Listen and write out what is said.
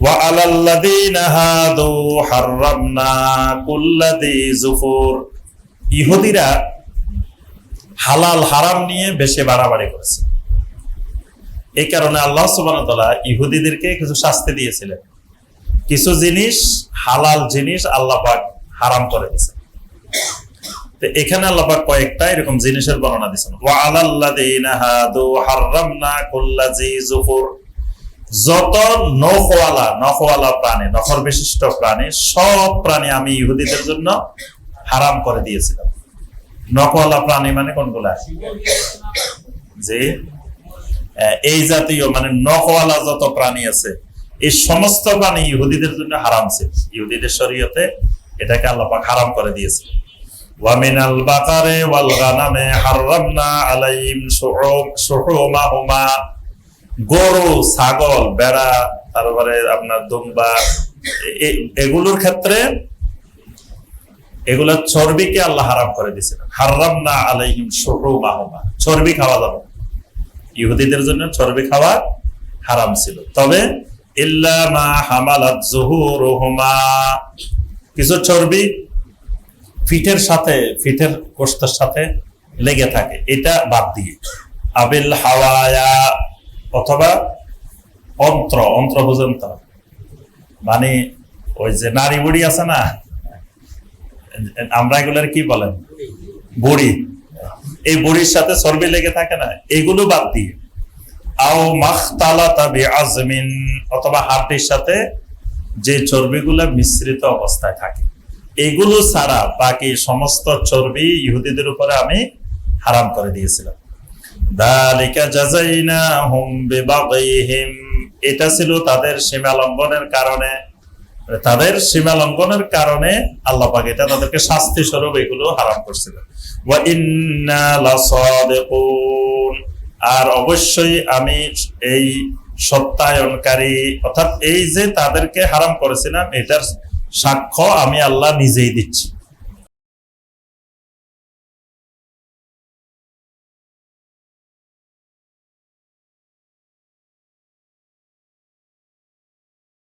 وعلى الذين هادوا حرمنا كل ذي زفور ইহুদিরা হালাল হারাম নিয়ে বেশি বাড়াবাড়ি করেছে এই কারণে আল্লাহ সুবহানাহু ওয়া তাআলা ইহুদিদেরকে কিছু শাস্তি দিয়েছিলেন কিছু জিনিস হালাল জিনিস আল্লাহ পাক হারাম করে দিয়েছেন তো এখানে আল্লাহ পাক কয়েকটা এরকম জিনিসের বর্ণনা দিয়েছেন ওয়া আলাল্লাযীনা হাদু হাররামনা কুল্লা জি জুফুর যত নখওয়ালা নখওয়ালা প্রাণী নখর বিশিষ্ট প্রাণী সব প্রাণী আমি ইহুদিদের জন্য হারাম করে দিয়েছিলাম নখওয়ালা প্রাণী মানে কোনগুলা যে আহ, এই জাতীয় মানে নখওয়ালা যত প্রাণী আছে এই সমস্ত প্রাণী ইহুদিদের জন্য হারাম ছিল ইহুদিদের শরীয়তে এটাকে আল্লাহ পাক হারাম করে দিয়েছে ومن البقر والغنم حرمنا عليهم شحوم- شحومهما গরু, ছাগল, বেড়া, তারপরে আপনার দুম্বা এগুলোর ক্ষেত্রে এগুলো চর্বিকে আল্লাহ হারাম করে দিয়েছিলেন হারাম না আলাইহিম শহু মাহমা চর্বি খাওয়া যাবে ইহুদিদের জন্য চর্বি খাওয়া হারাম ছিল। তবে ইল্লা মা হামালাত জুহুরুহুমা। কিছু চর্বি ফিটের সাথে, ফিটের কোষ্ঠের সাথে লেগে থাকে। এটা বাদ দিয়ে। আবিল হাওয়ায়া। অথবা অন্ত্র অন্ত্র পর্যন্ত মানে ওই যে নারী বুড়ি আছে না? আমরা এগুলার কি বলেন? বুড়ি। এই বুড়ির সাথে চর্বি লেগে থাকে না? এগুলো বাদ দিয়ে। আও মাখতালাতা বিআজমিন, অথবা হাড্ডির সাথে যে চর্বিগুলো মিশ্রিত অবস্থায় থাকে। এগুলো ছাড়া বাকি সমস্ত চর্বি ইহুদিদের উপরে আমি হারাম করে দিয়েছিলাম। এটা ছিল তাদের সীমা লঙ্ঘনের কারণে। তাদের সীমা লঙ্ঘনের কারণে আল্লাহ এটা তাদেরকে শাস্তি স্বরূপ এগুলো হারাম করছিল আর অবশ্যই আমি এই সত্যায়নকারী, অর্থাৎ এই যে তাদেরকে হারাম করেছিলাম, এটার সাক্ষ্য আমি আল্লাহ নিজেই দিচ্ছি।